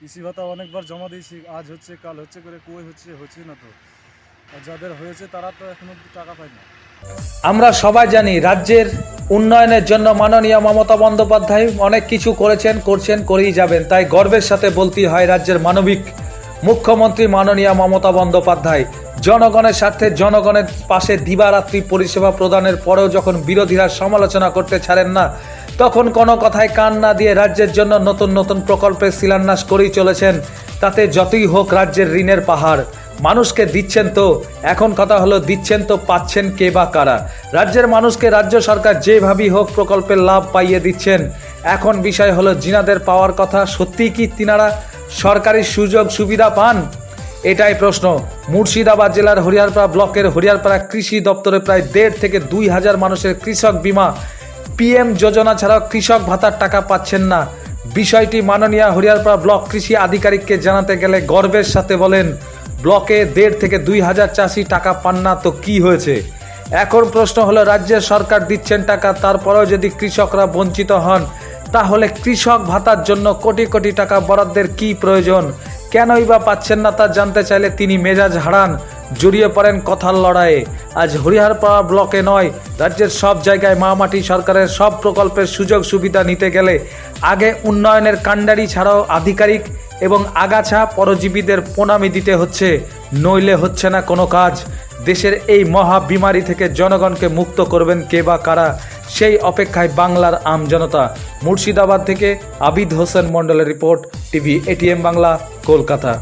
কৃষি ভাতা অনেকবার জমা দিয়েছি, আজ হচ্ছে, কাল হচ্ছে করে, কই হচ্ছে হচ্ছে না তো। আর যাদের হয়েছে তারা তো এখনও টাকা পায় না। আমরা সবাই জানি রাজ্যের উন্নয়নের জন্য মাননীয় মমতা বন্দ্যোপাধ্যায় অনেক কিছু করেছেন, করছেন, করেই যাবেন। তাই গর্বের সাথে বলতেই হয় রাজ্যের মানবিক মুখ্যমন্ত্রী মাননীয় মমতা বন্দ্যোপাধ্যায়, জনগণের স্বার্থে জনগণের পাশে দিবারাত্রি পরিষেবা প্রদানের পরেও যখন বিরোধীরা সমালোচনা করতে ছাড়েন না তখন কোনো কথায় কান না দিয়ে রাজ্যের জন্য নতুন নতুন প্রকল্পের শিলান্যাস করেই চলেছেন। তাতে যতই হোক রাজ্যের ঋণের পাহাড়। মানুষকে দিচ্ছেন তো, এখন কথা হলো দিচ্ছেন তো, পাচ্ছেন কে বা কারা? রাজ্যের মানুষকে রাজ্য সরকার যেভাবেই হোক প্রকল্পের লাভ পাইয়ে দিচ্ছেন। এখন বিষয় হলো জিনাদের পাওয়ার কথা সত্যিই কি তিনারা? সরকারি সুযোগ সুবিধা পান? এটাই প্রশ্ন। মুর্শিদাবাদ জেলার হরিয়ারপাড়া ব্লকের হরিয়ারপাড়া কৃষি দপ্তরে প্রায় দেড় থেকে দুই হাজার মানুষের কৃষক বীমা পিএম যোজনা ছাড়াও কৃষক ভাতার টাকা পাচ্ছেন না। বিষয়টি মাননীয় হরিয়ারপাড়া ব্লক কৃষি আধিকারিককে জানাতে গেলে গর্বের সাথে বলেন, ব্লকে দেড় থেকে দুই হাজার চাষি টাকা পান না, তো কি হয়েছে? এখন প্রশ্ন হলো, রাজ্যের সরকার দিচ্ছেন টাকা, তারপরেও যদি কৃষকরা বঞ্চিত হন, তাহলে কৃষক ভাতার জন্য কোটি কোটি টাকা বরাদ্দের কি প্রয়োজন? কেনই বা পাচ্ছেন না তা জানতে চাইলে তিনি মেজাজ হারান। জড়িয়ে পড়েন কথার লড়াইয়ে। আজ হরিহারপাড়া ব্লকে নয়, রাজ্যের সব জায়গায় মামাটি সরকারের সব প্রকল্পের সুযোগ সুবিধা নিতে গেলে আগে উন্নয়নের কাণ্ডারি ছাড়াও আধিকারিক এবং আগাছা পরজীবীদের প্রণামী দিতে হচ্ছে। নইলে হচ্ছে না কোনো কাজ। দেশের এই মহা বিমারি থেকে জনগণকে মুক্ত করবেন কে বা কারা, সেই অপেক্ষায় বাংলার আম জনতা। মুর্শিদাবাদ থেকে আবিদ হোসেন মণ্ডলের report, TV ATM Bangla, Kolkata.